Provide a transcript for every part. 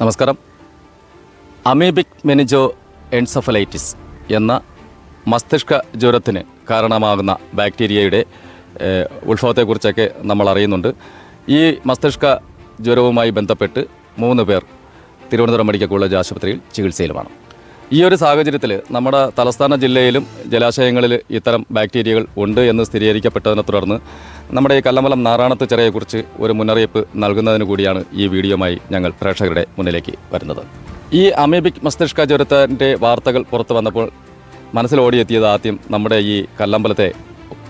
നമസ്കാരം. Amoebic മെനിജോ encephalitis എന്ന മസ്തിഷ്ക ജ്വരത്തിന് കാരണമാകുന്ന ബാക്ടീരിയയുടെ ഉത്ഭവത്തെക്കുറിച്ചൊക്കെ നമ്മൾ അറിയുന്നുണ്ട് ഈ മസ്തിഷ്ക ജ്വരവുമായി ബന്ധപ്പെട്ട് മൂന്ന് പേർ തിരുവനന്തപുരം മെഡിക്കൽ കോളേജ് ആശുപത്രിയിൽ ചികിത്സയിലുമാണ്. ഈ ഒരു സാഹചര്യത്തിൽ നമ്മുടെ തലസ്ഥാന ജില്ലയിലും ജലാശയങ്ങളിൽ ഇത്തരം ബാക്ടീരിയകൾ ഉണ്ട് എന്ന് സ്ഥിരീകരിക്കപ്പെട്ടതിനെ തുടർന്ന് നമ്മുടെ ഈ കല്ലമ്പലം നാറാണത്ത് ചിറയെക്കുറിച്ച് ഒരു മുന്നറിയിപ്പ് നൽകുന്നതിന് കൂടിയാണ് ഈ വീഡിയോമായി ഞങ്ങൾ പ്രേക്ഷകരുടെ മുന്നിലേക്ക് വരുന്നത്. ഈ അമീബിക് മസ്തിഷ്ക ജ്വരത്തിന്റെ വാർത്തകൾ പുറത്തു വന്നപ്പോൾ മനസ്സിലോടിയെത്തിയത് ആദ്യം നമ്മുടെ ഈ കല്ലമ്പലത്തെ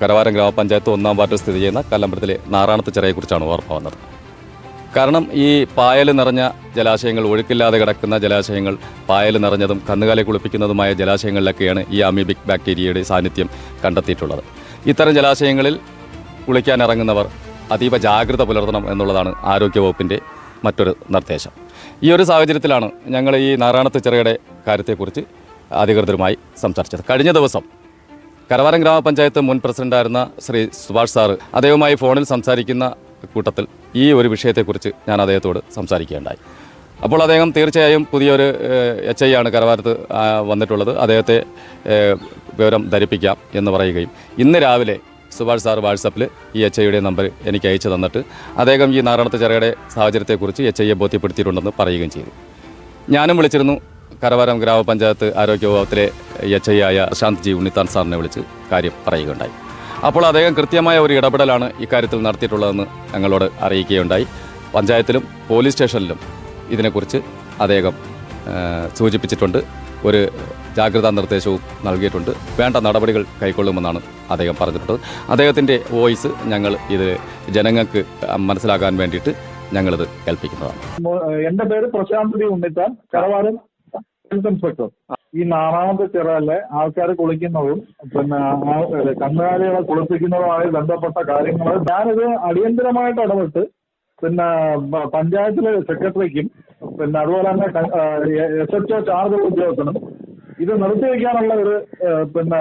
കരവാരം ഗ്രാമപഞ്ചായത്ത് ഒന്നാം വാർഡിൽ സ്ഥിതി ചെയ്യുന്ന കല്ലമ്പലത്തിലെ നാറാണത്ത് ചിറയെക്കുറിച്ചാണ് ഓർമ്മ വന്നത്. കാരണം ഈ പായൽ നിറഞ്ഞ ജലാശയങ്ങൾ ഒഴുക്കില്ലാതെ കിടക്കുന്ന ജലാശയങ്ങൾ പായൽ നിറഞ്ഞതും കന്നുകാലെ കുളിപ്പിക്കുന്നതുമായ ജലാശയങ്ങളിലൊക്കെയാണ് ഈ അമീബിക് ബാക്ടീരിയയുടെ സാന്നിധ്യം കണ്ടെത്തിയിട്ടുള്ളത്. ഇത്തരം ജലാശയങ്ങളിൽ കുളിക്കാൻ ഇറങ്ങുന്നവർ അതീവ ജാഗ്രത പുലർത്തണം എന്നുള്ളതാണ് ആരോഗ്യവകുപ്പിന്റെ മറ്റൊരു നിർദ്ദേശം. ഈ ഒരു സാഹചര്യത്തിലാണ് ഞങ്ങൾ ഈ നാരായണത്ത് ചിറയുടെ കാര്യത്തെക്കുറിച്ച് അധികൃതരുമായി സംസാരിച്ചത്. കഴിഞ്ഞ ദിവസം കരവാരം ഗ്രാമപഞ്ചായത്ത് മുൻ പ്രസിഡന്റായിരുന്ന ശ്രീ സുഭാഷ് സാറ് അദ്ദേഹവുമായി ഫോണിൽ സംസാരിക്കുന്ന കൂട്ടത്തിൽ ഈ ഒരു വിഷയത്തെക്കുറിച്ച് ഞാൻ അദ്ദേഹത്തോട് സംസാരിക്കുകയുണ്ടായി. അപ്പോൾ അദ്ദേഹം തീർച്ചയായും പുതിയൊരു എച്ച് ഐ ആണ് കരവാരത്ത് വന്നിട്ടുള്ളത്. അദ്ദേഹത്തെ വിവരം ധരിപ്പിക്കാം എന്ന് പറയുകയും ഇന്ന് രാവിലെ സുഭാഷ് സാർ വാട്സപ്പിൽ ഈ എച്ച് ഐയുടെ നമ്പർ എനിക്ക് അയച്ചു തന്നിട്ട് അദ്ദേഹം ഈ നാരായണത്ത് ചെറയുടെ സാഹചര്യത്തെക്കുറിച്ച് എച്ച് ഐയെ ബോധ്യപ്പെടുത്തിയിട്ടുണ്ടെന്ന് പറയുകയും ചെയ്തു. ഞാനും വിളിച്ചിരുന്നു കരവാരം ഗ്രാമപഞ്ചായത്ത് ആരോഗ്യ വിഭാഗത്തിലെ എച്ച് ഐ ആയ പ്രശാന്ത് ജി ഉണ്ണിത്താൻ സാറിനെ വിളിച്ച് കാര്യം പറയുകയുണ്ടായി. അപ്പോൾ അദ്ദേഹം കൃത്യമായ ഒരു ഇടപെടലാണ് ഇക്കാര്യത്തിൽ നടത്തിയിട്ടുള്ളതെന്ന് ഞങ്ങളോട് അറിയിക്കുകയുണ്ടായി. പഞ്ചായത്തിലും പോലീസ് സ്റ്റേഷനിലും ഇതിനെക്കുറിച്ച് അദ്ദേഹം സൂചിപ്പിച്ചിട്ടുണ്ട്. ഒരു ജാഗ്രതാ നിർദ്ദേശവും നൽകിയിട്ടുണ്ട്. വേണ്ട നടപടികൾ കൈക്കൊള്ളുമെന്നാണ് അദ്ദേഹം പറഞ്ഞിട്ടുള്ളത്. അദ്ദേഹത്തിന്റെ വോയിസ് ഞങ്ങൾ ഇത് ജനങ്ങൾക്ക് മനസ്സിലാക്കാൻ വേണ്ടിയിട്ട് ഞങ്ങളിത് കേൾപ്പിക്കുന്നതാണ് എന്റെ പേര് പ്രശാന്തി ഉണ്ണിത്താൻ കറവാരം ഇൻസ്പെക്ടർ. ഈ നാറാമത്തെ ചിറയിലെ ആൾക്കാർ കുളിക്കുന്നതും പിന്നെ കന്നുകാലികളെ കുളിപ്പിക്കുന്നതുമായി ബന്ധപ്പെട്ട കാര്യങ്ങൾ ഞാനിത് അടിയന്തരമായിട്ട് ഇടപെട്ട് പിന്നെ പഞ്ചായത്തിലെ സെക്രട്ടറിക്കും പിന്നെ അതുപോലെ തന്നെ എസ് എച്ച് ഒ ചാർജ് ഉദ്യോഗസ്ഥനും ഇത് നിർത്തിവെക്കാനുള്ള ഒരു പിന്നെ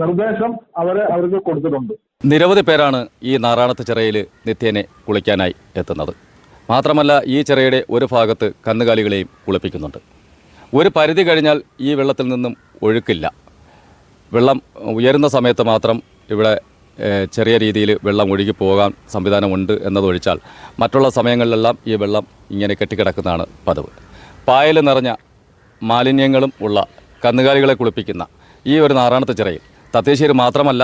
നിർദ്ദേശം അവരെ അവർക്ക് കൊടുത്തിട്ടുണ്ട്. നിരവധി പേരാണ് ഈ നാറാണത്ത് ചിറയിൽ നിത്യേനെ കുളിക്കാനായി എത്തുന്നത്. മാത്രമല്ല ഈ ചിറയുടെ ഒരു ഭാഗത്ത് കന്നുകാലികളെയും കുളിപ്പിക്കുന്നുണ്ട്. ഒരു പരിധി കഴിഞ്ഞാൽ ഈ വെള്ളത്തിൽ നിന്നും ഒഴുക്കില്ല. വെള്ളം ഉയരുന്ന സമയത്ത് മാത്രം ഇവിടെ ചെറിയ രീതിയിൽ വെള്ളം ഒഴുകി പോകാൻ സംവിധാനമുണ്ട് എന്നതൊഴിച്ചാൽ മറ്റുള്ള സമയങ്ങളിലെല്ലാം ഈ വെള്ളം ഇങ്ങനെ കെട്ടിക്കിടക്കുന്നതാണ് പതിവ്. പായൽ നിറഞ്ഞ മാലിന്യങ്ങളും ഉള്ള കന്നുകാലികളെ കുളിപ്പിക്കുന്ന ഈ ഒരു നാറാണത്ത് ചിറയിൽ തദ്ദേശീയർ മാത്രമല്ല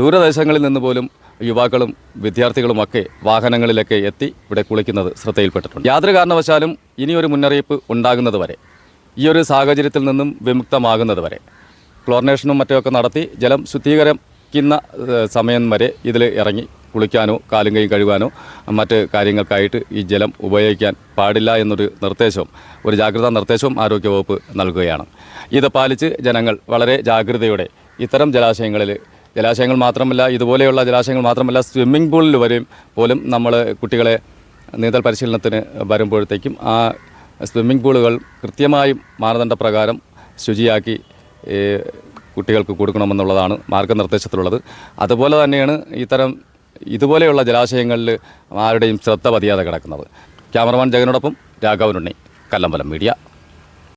ദൂരദേശങ്ങളിൽ നിന്ന് പോലും യുവാക്കളും വിദ്യാർത്ഥികളുമൊക്കെ വാഹനങ്ങളിലൊക്കെ എത്തി ഇവിടെ കുളിക്കുന്നത് ശ്രദ്ധയിൽപ്പെട്ടിട്ടുണ്ട്. യാതൊരു കാരണവശാലും ഇനിയൊരു മുന്നറിയിപ്പ് ഉണ്ടാകുന്നത് വരെ ഈ ഒരു സാഹചര്യത്തിൽ നിന്നും വിമുക്തമാകുന്നത് വരെ. ക്ലോറിനേഷനും മറ്റുമൊക്കെ നടത്തി ജലം ശുദ്ധീകരിക്കുന്ന സമയം വരെ ഇതിൽ ഇറങ്ങി കുളിക്കാനോ കാലും കൈ കഴുകാനോ മറ്റ് കാര്യങ്ങൾക്കായിട്ട് ഈ ജലം ഉപയോഗിക്കാൻ പാടില്ല എന്നൊരു നിർദ്ദേശവും ഒരു ജാഗ്രതാ നിർദ്ദേശവും ആരോഗ്യവകുപ്പ് നൽകുകയാണ്. ഇത് പാലിച്ച് ജനങ്ങൾ വളരെ ജാഗ്രതയോടെ ഇത്തരം ജലാശയങ്ങളിൽ ജലാശയങ്ങൾ മാത്രമല്ല ഇതുപോലെയുള്ള ജലാശയങ്ങൾ മാത്രമല്ല സ്വിമ്മിംഗ് പൂളിൽ വരെയും പോലും നമ്മൾ കുട്ടികളെ നീന്തൽ പരിശീലനത്തിന് വരുമ്പോഴത്തേക്കും ആ സ്വിമ്മിംഗ് പൂളുകൾ കൃത്യമായും മാനദണ്ഡപ്രകാരം ശുചിയാക്കി കുട്ടികൾക്ക് കൊടുക്കണമെന്നുള്ളതാണ് മാർഗനിർദ്ദേശത്തിലുള്ളത്. അതുപോലെ തന്നെയാണ് ഇത്തരം ഇതുപോലെയുള്ള ജലാശയങ്ങളിൽ ആരുടെയും ശ്രദ്ധ പതിയാതെ കിടക്കുന്നത്. ക്യാമറമാൻ ജഗനോടൊപ്പം രാഘവനുണ്ണി കല്ലമ്പലം മീഡിയ.